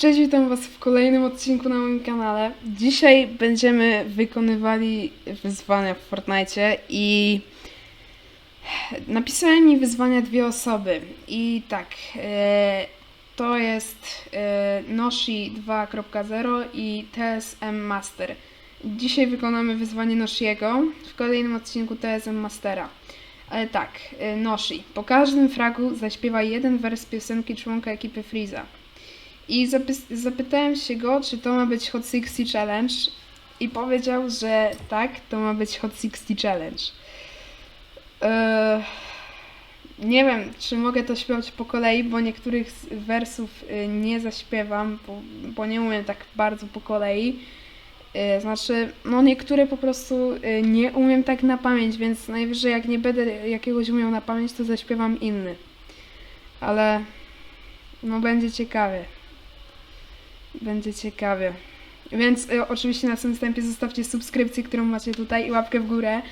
Cześć, witam Was w kolejnym odcinku na moim kanale. Dzisiaj będziemy wykonywali wyzwania w Fortnite i napisałem mi wyzwania dwie osoby. I tak, e, to jest e, Noshi 2.0 i TSM Master. Dzisiaj wykonamy wyzwanie Noshiego, w kolejnym odcinku TSM Mastera. Ale tak, e, Noshi, po każdym fragu zaśpiewa jeden wers piosenki członka ekipy Freeza. I zapys- zapytałem się go, czy to ma być Hot 60 Challenge. I powiedział, że tak, to ma być Hot 60 Challenge. Eee, nie wiem, czy mogę to śpiewać po kolei, bo niektórych z wersów y, nie zaśpiewam, bo, bo nie umiem tak bardzo po kolei. Y, Znaczy, no niektóre po prostu y, nie umiem tak na pamięć, więc najwyżej jak nie będę jakiegoś umiał na pamięć, to zaśpiewam inny. Ale no będzie ciekawie. Będzie ciekawie. Więc y, oczywiście na tym wstępie zostawcie subskrypcję, którą macie tutaj i łapkę w górę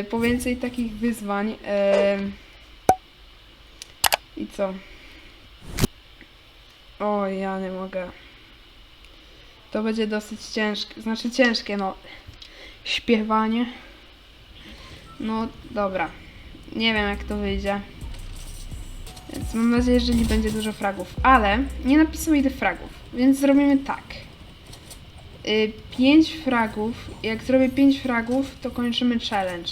y, po więcej takich wyzwań. Y, I co? O, ja nie mogę. To będzie dosyć ciężkie. Znaczy ciężkie, no. Śpiewanie. No, dobra. Nie wiem, jak to wyjdzie. Więc mam nadzieję, że nie będzie dużo fragów. Ale nie napisał ile fragów, więc zrobimy tak. 5 fragów. Jak zrobię 5 fragów, to kończymy challenge.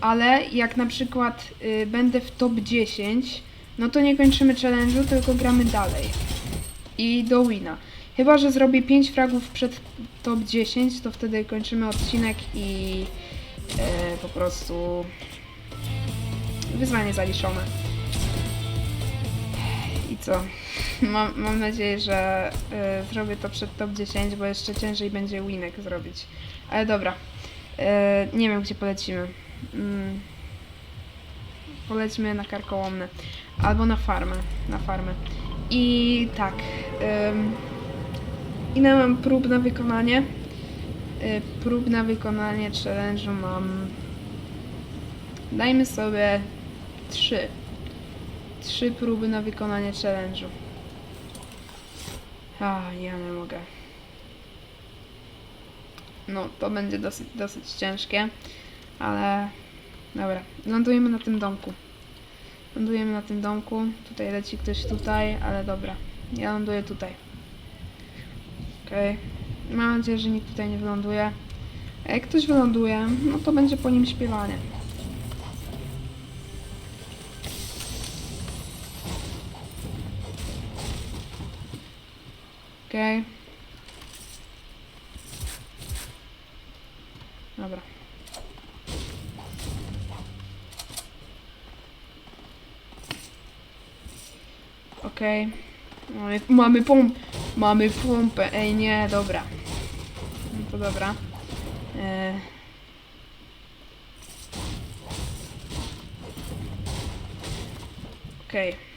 Ale jak na przykład y, będę w top 10, no to nie kończymy challenge'u, tylko gramy dalej. I do wina. Chyba, że zrobię 5 fragów przed top 10, to wtedy kończymy odcinek i y, po prostu wyzwanie zaliczone. I co? Mam, mam nadzieję, że y, zrobię to przed top 10, bo jeszcze ciężej będzie winek zrobić. Ale dobra. Y, nie wiem, gdzie polecimy. Mm. Polećmy na karkołomne. Albo na farmę. Na farmę. I tak. ym, ile mam prób na wykonanie? Y, prób na wykonanie challenge'u mam... Dajmy sobie trzy trzy próby na wykonanie challenge'u. A, ja nie mogę. No, to będzie dosyć, dosyć ciężkie, ale dobra. Lądujemy na tym domku. Lądujemy na tym domku. Tutaj leci ktoś tutaj, ale dobra. Ja ląduję tutaj. Okej. Mam nadzieję, że nikt tutaj nie wyląduje. A jak ktoś wyląduje, no to będzie po nim śpiewanie. Okej. Dobra. Okej. Mamy, mamy pomp. Mamy pompę. Ej, nie, dobra. No to dobra. E... Okej.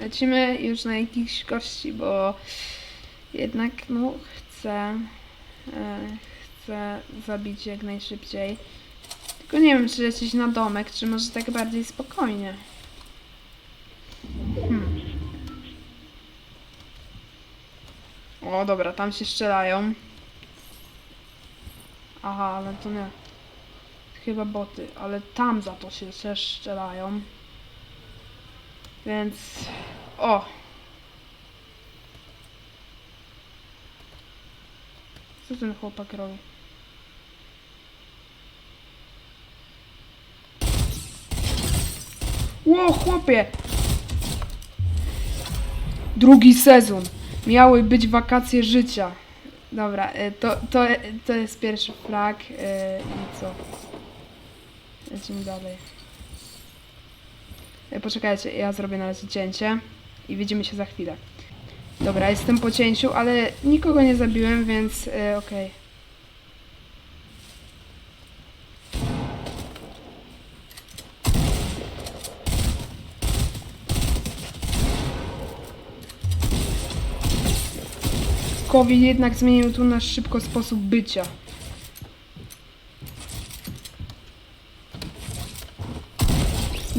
Lecimy już na jakichś gości, bo jednak no chcę e, chcę zabić jak najszybciej. Tylko nie wiem, czy lecieć na domek, czy może tak bardziej spokojnie. Hmm. O, dobra, tam się strzelają. Aha, ale to nie. Chyba boty, ale tam za to się też strzelają. Więc. O! Co ten chłopak robi? Ło, chłopie! Drugi sezon. Miały być wakacje życia. Dobra, y, to, to, to jest pierwszy flag. y, I co? Lecimy dalej. E, Poczekajcie, ja zrobię na razie cięcie i widzimy się za chwilę. Dobra, jestem po cięciu, ale nikogo nie zabiłem, więc e, okej. COVID jednak zmienił tu nasz szybko sposób bycia.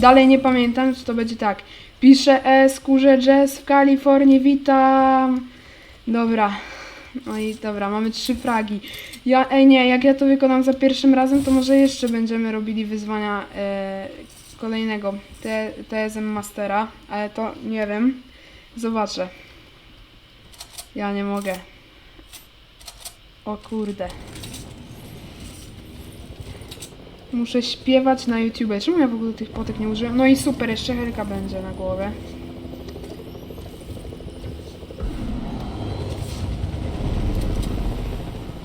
Dalej nie pamiętam, czy to będzie tak. Pisze S, kurze jazz w Kalifornii, witam. Dobra. No i dobra, mamy trzy fragi. Ja, ej nie, jak ja to wykonam za pierwszym razem, to może jeszcze będziemy robili wyzwania e, kolejnego TSM Mastera, ale to nie wiem. Zobaczę. Ja nie mogę. O kurde. Muszę śpiewać na YouTube. Czemu ja w ogóle tych potek nie użyłem? No i super, jeszcze helka będzie na.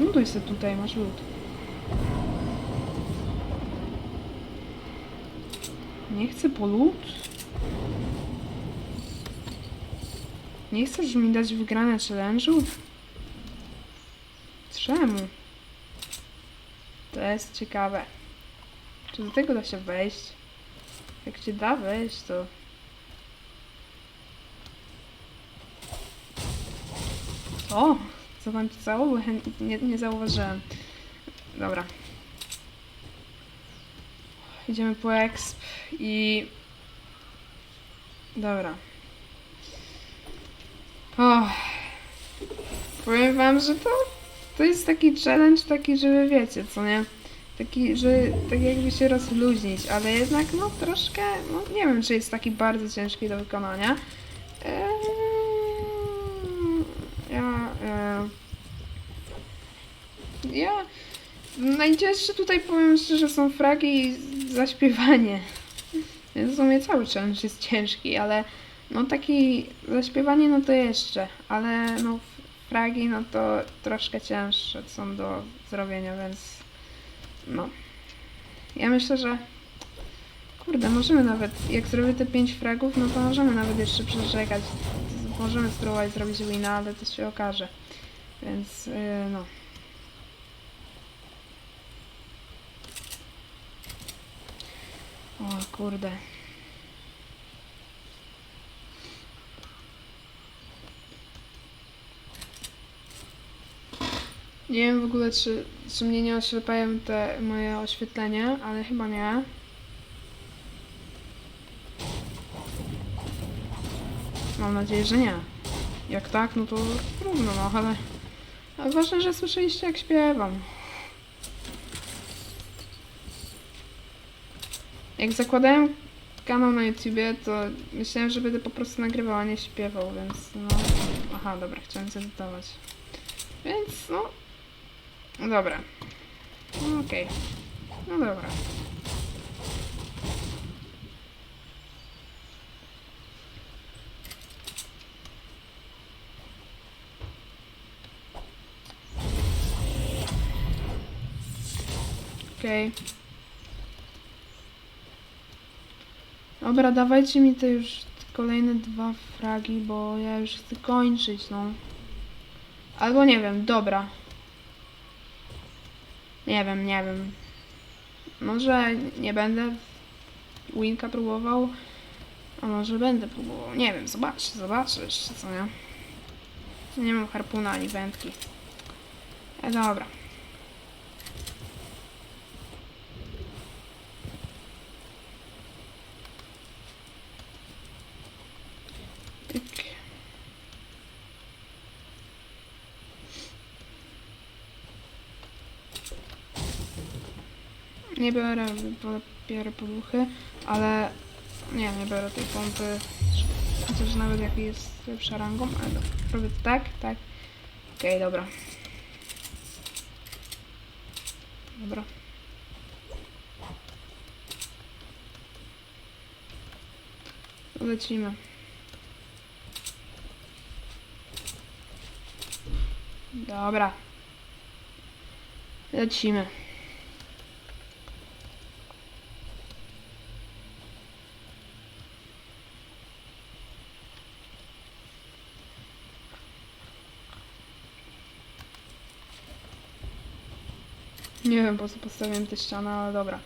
No to jest tutaj, masz lód. Nie chcę po lód? Nie chcesz mi dać wygrane challenge'ów? Czemu? To jest ciekawe. Czy do tego da się wejść? Jak się da wejść, to... O! Co tam? Bo chę- nie, nie zauważyłem. Dobra. Idziemy po exp i... Dobra. Powiem wam, że to, to jest taki challenge taki, żeby wiecie, co nie? Taki, że tak jakby się rozluźnić, ale jednak no troszkę, no nie wiem, czy jest taki bardzo ciężki do wykonania. Eee, ja, eee, ja najcięższe tutaj powiem szczerze są fragi i zaśpiewanie. Więc w sumie cały challenge jest ciężki, ale no taki zaśpiewanie no to jeszcze, ale no fragi no to troszkę cięższe są do zrobienia, więc no. Ja myślę, że kurde, możemy nawet, jak zrobię te 5 fragów, no to możemy nawet jeszcze przeczekać. Możemy spróbować zrobić wina, ale to się okaże. Więc yy, no. O kurde. Nie wiem w ogóle, czy, czy mnie nie oślepają te moje oświetlenia, ale chyba nie. Mam nadzieję, że nie. Jak tak, no to trudno, no ale... ale ważne, że słyszeliście jak śpiewam. Jak zakładałem kanał na YouTubie, to myślałem, że będę po prostu nagrywał, a nie śpiewał, więc no... Aha, dobra, chciałem zedytować. Więc no... No dobra. Okej. No dobra. Okej. Dobra, dawajcie mi te już kolejne dwa fragi, bo ja już chcę kończyć, no. Albo nie wiem, dobra. Nie wiem, nie wiem. Może nie będę Winka próbował, a może będę próbował. Nie wiem, zobaczę jeszcze, co nie? Nie mam harpuna ani wędki. E, dobra. Nie biorę, biorę poduchy, ale nie, nie biorę tej pompy. Chociaż nawet jak jest lepsza rangą, ale dobra. robię tak, tak. Okej, dobra. Dobra. To Lecimy. Dobra. Lecimy. Nie wiem po co postawiłem tę ścianę, ale dobra.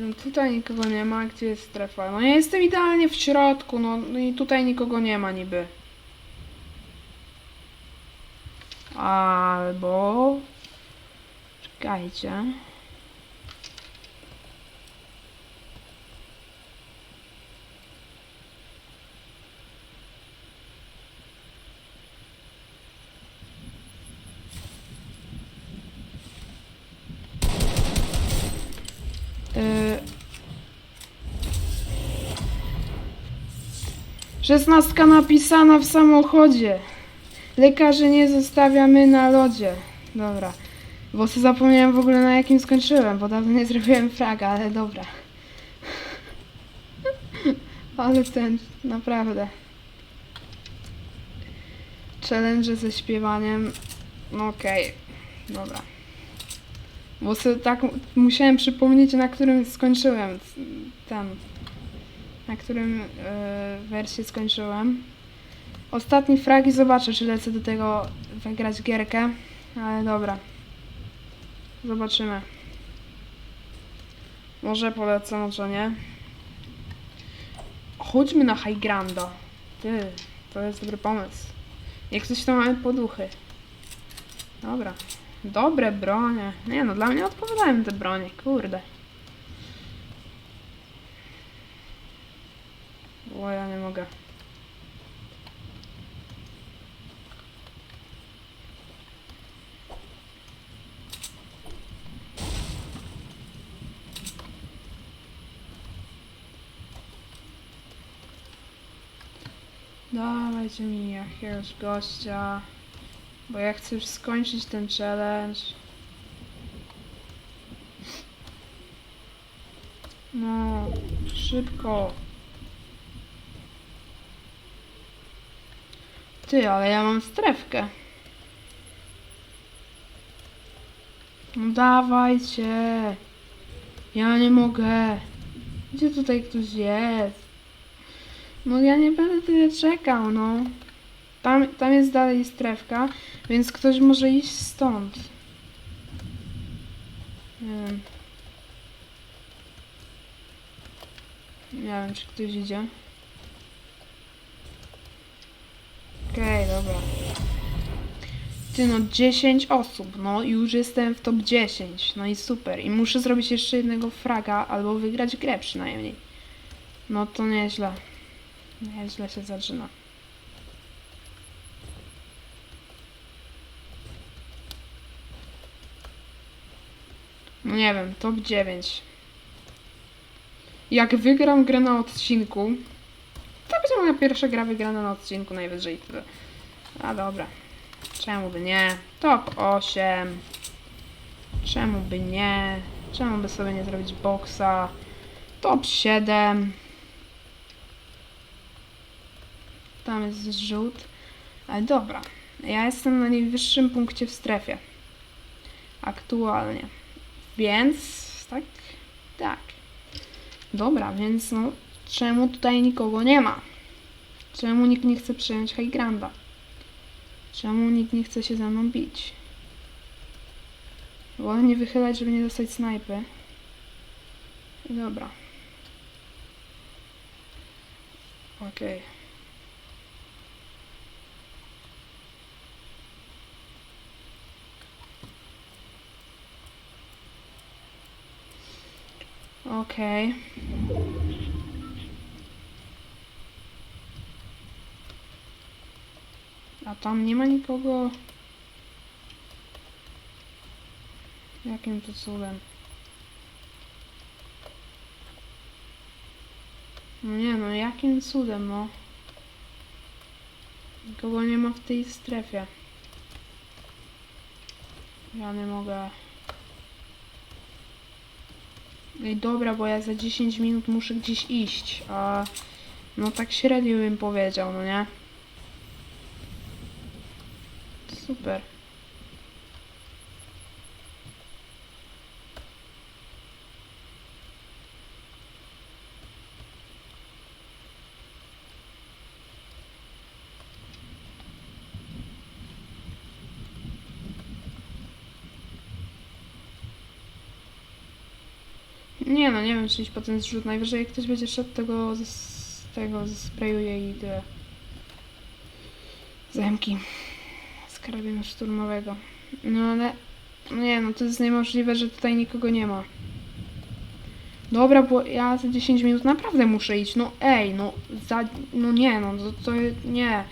No tutaj nikogo nie ma, gdzie jest strefa? No ja jestem idealnie w środku, no, no i tutaj nikogo nie ma niby. Albo... Czekajcie. Yy... Szesnastka napisana w samochodzie. Lekarzy nie zostawiamy na lodzie. Dobra. Bo sobie zapomniałem w ogóle na jakim skończyłem, bo dawno nie zrobiłem fraga, ale dobra. ale ten, naprawdę. Challenge ze śpiewaniem. No okej. Dobra. Bo sobie tak musiałem przypomnieć, na którym skończyłem ten. Na którym e, wersie skończyłem. Ostatni frag i zobaczę, czy lecę do tego wygrać gierkę. Ale dobra. Zobaczymy. Może polecę, może nie. Chodźmy na High Granda. Ty, to jest dobry pomysł. Jak coś to mamy poduchy. Dobra. Dobre bronie. Nie no, dla mnie odpowiadają te bronie, kurde. O, ja nie mogę. Dawajcie mi jakiegoś gościa. Bo ja chcę już skończyć ten challenge. No, szybko. Ty, ale ja mam strefkę. No dawajcie. Ja nie mogę. Gdzie tutaj ktoś jest? No ja nie będę tyle czekał, no. Tam, tam jest dalej strefka, więc ktoś może iść stąd. Nie wiem. Nie wiem, czy ktoś idzie. Okej, dobra. Ty no, 10 osób, no już jestem w top 10, no i super. I muszę zrobić jeszcze jednego fraga, albo wygrać grę przynajmniej. No to nieźle. Nieźle się zaczyna. No nie wiem, top 9. Jak wygram grę na odcinku, to będzie moja pierwsza gra wygrana na odcinku najwyżej. A dobra. Czemu by nie? Top 8. Czemu by nie? Czemu by sobie nie zrobić boksa? Top 7. Tam jest zrzut. Ale dobra. Ja jestem na najwyższym punkcie w strefie. Aktualnie. Więc tak, tak. Dobra, więc no, czemu tutaj nikogo nie ma? Czemu nikt nie chce przejąć High? Czemu nikt nie chce się ze mną bić? Wolę nie wychylać, żeby nie dostać snajpy. Dobra. Okej. Okej. A tam nie ma nikogo. Jakim to cudem? No nie no, jakim cudem, no? Nikogo nie ma w tej strefie. Ja nie mogę. Ej, dobra, bo ja za 10 minut muszę gdzieś iść, a no tak średnio bym powiedział, no nie? Super. Nie no, nie wiem czy iść po ten zrzut. Najwyżej ktoś będzie szedł tego, z tego zesprayuje i tyle. Zamki. Karabinu szturmowego. No ale... No nie no, to jest niemożliwe, że tutaj nikogo nie ma. Dobra, bo ja za 10 minut naprawdę muszę iść. No ej, no za... No nie no, to, to nie.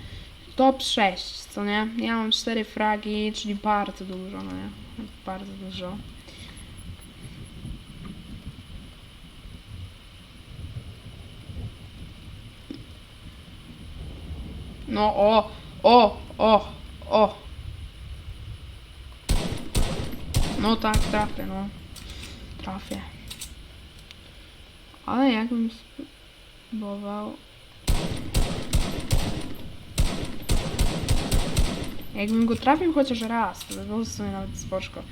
Top 6, co nie? Ja mam 4 fragi, czyli bardzo dużo, no nie? Bardzo dużo. No o, o, o, o. No tak, trafię, no. Trafię. Ale jakbym spróbował... Jakbym go trafił chociaż raz, to by było w sumie nawet spoczko.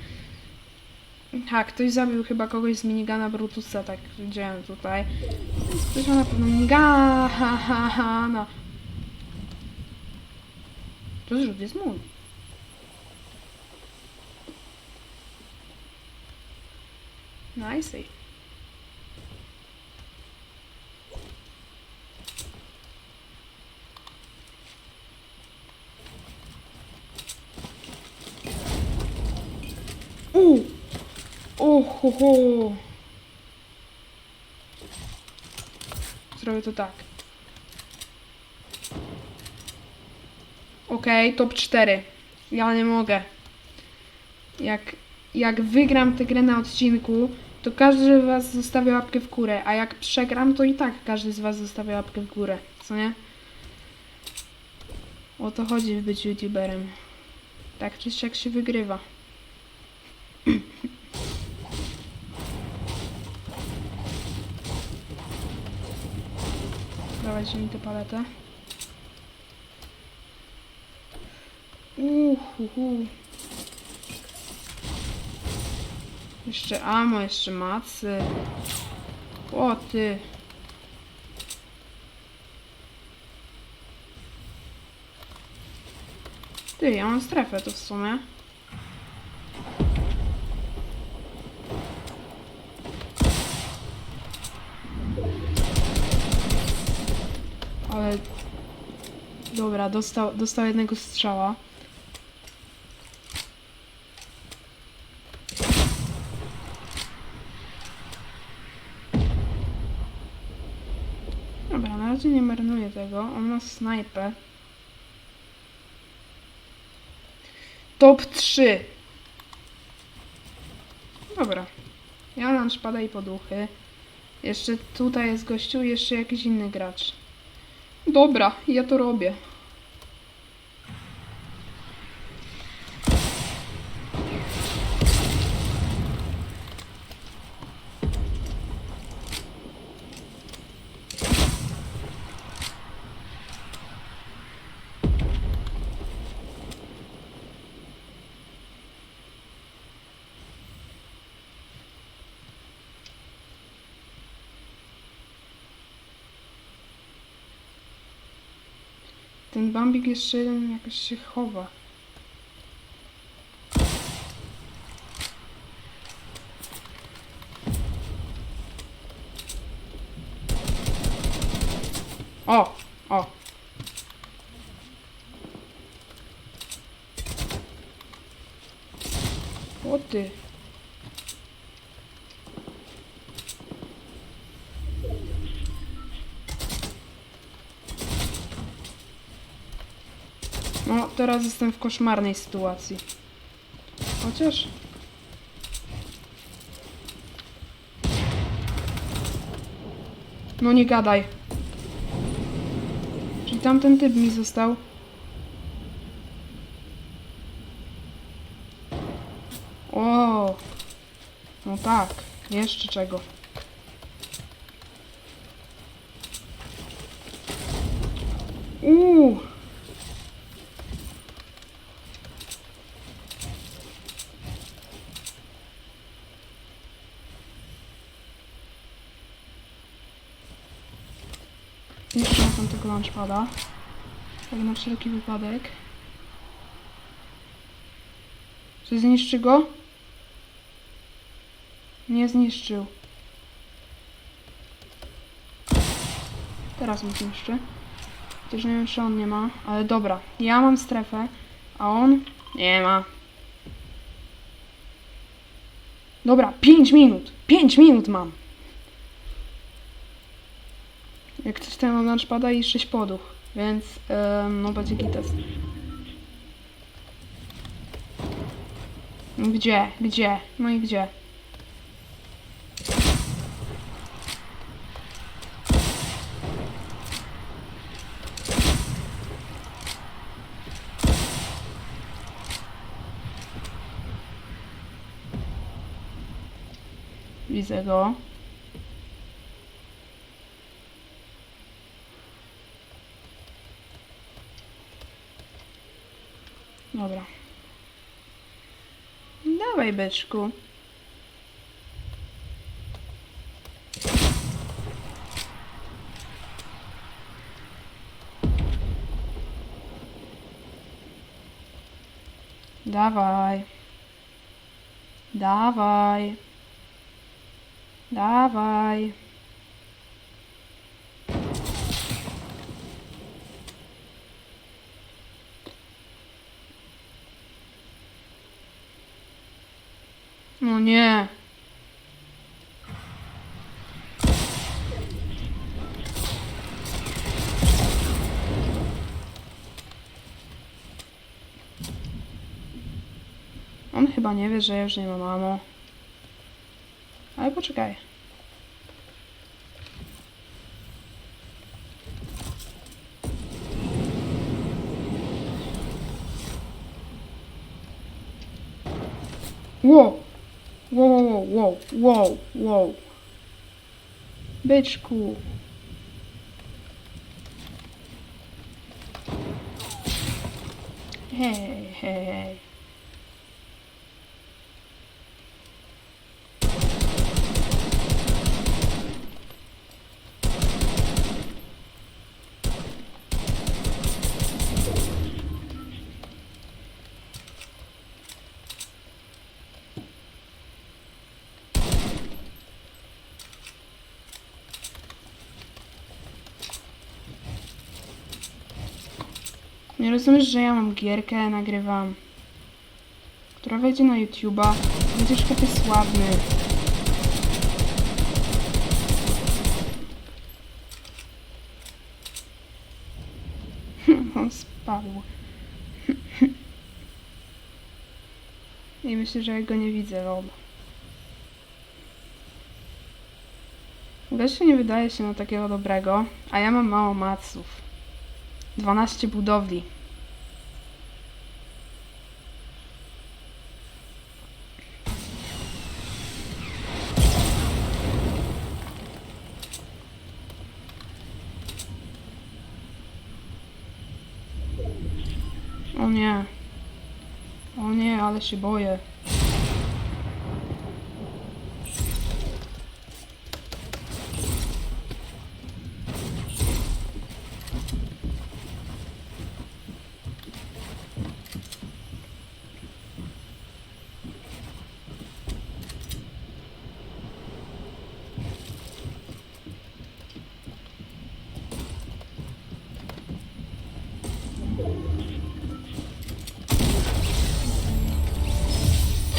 Ha, ktoś zabił chyba kogoś z minigana Brutusa, tak widziałem tutaj. Ktoś ma na pewno minigana, ha, ha, ha, no. To zrzut jest Okej, top 4. Ja nie mogę. Jak, jak wygram tę grę na odcinku, to każdy z was zostawia łapkę w górę, a jak przegram, to i tak każdy z was zostawia łapkę w górę, co nie? O to chodzi w byciu youtuberem. Tak czy siak się wygrywa. Dawajcie mi tę paletę. Uhuhu. Jeszcze amo, jeszcze macy. O ty. Ty, ja mam strefę tu w sumie. Ale... Dobra, dostał, dostał jednego strzała. Dobra, na razie tego. On ma snajpę. Top 3. Dobra. Ja mam szpada i poduchy. Jeszcze tutaj jest gościu jeszcze jakiś inny gracz. Dobra, ja to robię. Ten bambik jeszcze jeden jakoś się chowa. O! O! O ty! Teraz jestem w koszmarnej sytuacji. Chociaż... No nie gadaj. Czyli tamten typ mi został. O, No tak, jeszcze czego. Nie przyniosłem tego launchpada. Tak na wszelki wypadek. Czy zniszczy go? Nie zniszczył. Teraz mu zniszczy. Chociaż nie wiem, czy on nie ma. Ale dobra, ja mam strefę, a on nie ma. Dobra, 5 minut. 5 minut mam. Jak coś tam mam lunchpada i 6 poduch, więc em, no będzie gites. Gdzie? Gdzie? No i gdzie? Widzę go. шибочку. Давай. Давай. Давай. Nie. On chyba nie wie, że ja już nie ma mamo. Ale poczekaj. Wow! Whoa whoa whoa wow, wow, wow, wow. Byczku. Hej, hej. Nie rozumiesz, że ja mam gierkę, nagrywam, która wejdzie na YouTube'a. Będziesz chłopie sławny. On spadł. I myślę, że ja go nie widzę, lol. Gościu nie wydaje się na takiego dobrego, a ja mam mało maców. 12 budowli. O nie. O nie, ale się boję.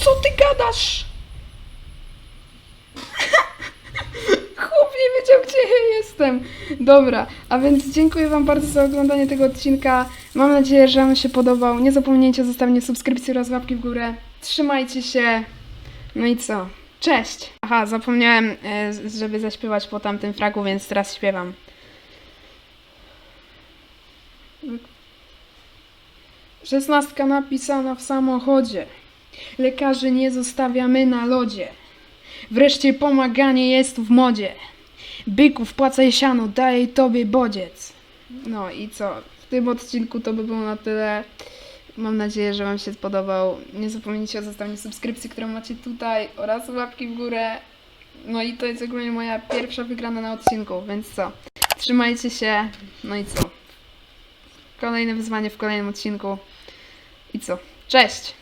Co ty gadasz? Chłop nie wiedział, gdzie ja jestem. Dobra, a więc dziękuję Wam bardzo za oglądanie tego odcinka. Mam nadzieję, że Wam się podobał. Nie zapomnijcie o zostawieniu subskrypcji oraz łapki w górę. Trzymajcie się. No i co? Cześć! Aha, zapomniałem, e, żeby zaśpiewać po tamtym fragu, więc teraz śpiewam. Szesnastka napisana w samochodzie. Lekarzy nie zostawiamy na lodzie. Wreszcie pomaganie jest w modzie. Byków płacaj siano, daję tobie bodziec. No i co? W tym odcinku to by było na tyle. Mam nadzieję, że Wam się spodobał. Nie zapomnijcie o zostawieniu subskrypcji, którą macie tutaj oraz łapki w górę. No i to jest ogólnie moja pierwsza wygrana na odcinku, więc co? Trzymajcie się. No i co? Kolejne wyzwanie w kolejnym odcinku. I co? Cześć!